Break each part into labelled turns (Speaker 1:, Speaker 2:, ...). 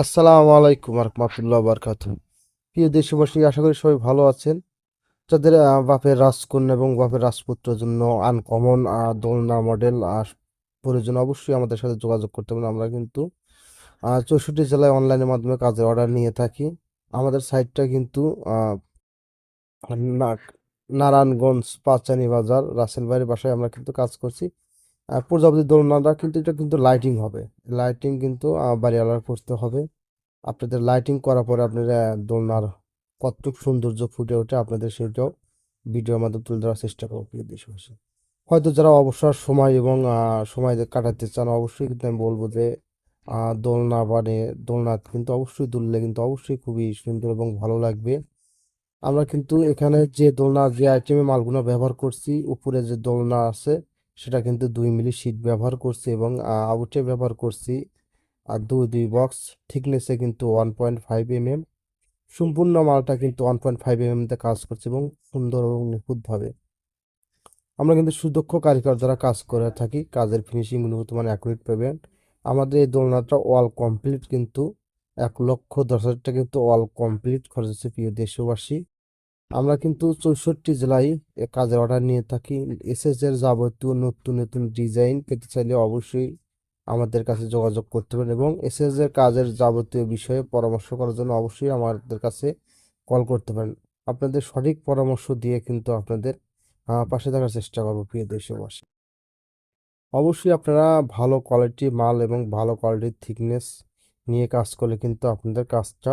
Speaker 1: আসসালামু আলাইকুম রহমতুল্লাহ বারকাত। প্রিয় দেশবাসী, আশা করি সবাই ভালো আছেন। যাদের বাপের রাজকন্যা এবং বাপের রাজপুত্রের জন্য আনকমন দোলনা মডেল আর প্রয়োজন অবশ্যই আমাদের সাথে যোগাযোগ করতে পারেন। আমরা কিন্তু চৌষট্টি জেলায় অনলাইনের মাধ্যমে কাজের অর্ডার নিয়ে থাকি। আমাদের সাইটটা কিন্তু নারায়ণগঞ্জ পাঁচচানি বাজার, রাসেল ভাইয়ের বাসায় আমরা কিন্তু কাজ করছি। প্রজাপতি দোলনাটা কিন্তু এটা কিন্তু লাইটিং হবে। লাইটিং কিন্তু বাড়িওয়ালার করতে হবে। আপনাদের লাইটিং করার পরে আপনারা দোলনার কতটুকু সৌন্দর্য ফুটে ওঠে আপনাদের সেটাও ভিডিওর মাধ্যমে তুলে ধরার চেষ্টা করব প্রিয় দেশবাসী। হয়তো যারা অবসর সময় এবং সময় কাটাতে চান, অবশ্যই কিন্তু আমি বলব যে দোলনা মানে দোলনা কিন্তু অবশ্যই দুললে কিন্তু অবশ্যই খুবই সুন্দর এবং ভালো লাগবে। আমরা কিন্তু এখানে যে দোলনা যে আইটেমে মালগুলো ব্যবহার করছি, উপরে যে দোলনা আছে সেটা কিন্তু দুই মিলি শীট ব্যবহার করছি এবং আউটে ব্যবহার করছি। আর দুই দুই বক্স থিকনেসে কিন্তু one point five M M সম্পূর্ণ মালটা কিন্তু ওয়ান পয়েন্ট ফাইভ এম তে কাজ করছে এবং সুন্দর এবং নিখুঁতভাবে। আমরা কিন্তু সুদক্ষ কারিগর দ্বারা কাজ করে থাকি। কাজের ফিনিশিং গুণগত মানে অ্যাকুরেট পাবেন আমাদের এই দোলনাটা অল কমপ্লিট কিন্তু এক লক্ষ দশ হাজার টাকা কিন্তু অল কমপ্লিট খরচ হচ্ছে প্রিয় দেশবাসী। আমরা কিন্তু চৌষট্টি জেলায় কাজের অর্ডার নিয়ে থাকি। এসএস এর যাবতীয় নতুন নতুন ডিজাইন পেতে চাইলে অবশ্যই আমাদের কাছে যোগাযোগ করতে পারেন এবং এসএস এর কাজের যাবতীয় বিষয়ে পরামর্শ করার জন্য অবশ্যই আমাদের কাছে কল করতে পারেন। আপনাদের সঠিক পরামর্শ দিয়ে কিন্তু আপনাদের পাশে থাকার চেষ্টা করব প্রিয় দেশবাসী। অবশ্যই আপনারা ভালো কোয়ালিটি মাল এবং ভালো কোয়ালিটির থিকনেস নিয়ে কাজ করলে কিন্তু আপনাদের কাজটা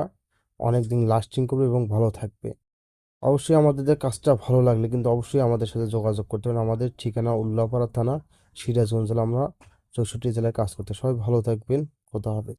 Speaker 1: অনেক দিন লাস্টিং করবে এবং ভালো থাকবে। অবশ্যই আমাদের কাজটা ভালো লাগলে কিন্তু অবশ্যই আমাদের সাথে যোগাযোগ করতে হবে আমাদের ঠিকানা উল্লাপাড়া থানা, সিরাজগঞ্জ জেলা, আমরা চৌষট্টি জেলায় কাজ করতে। সবাই ভালো থাকবেন। কথা হবে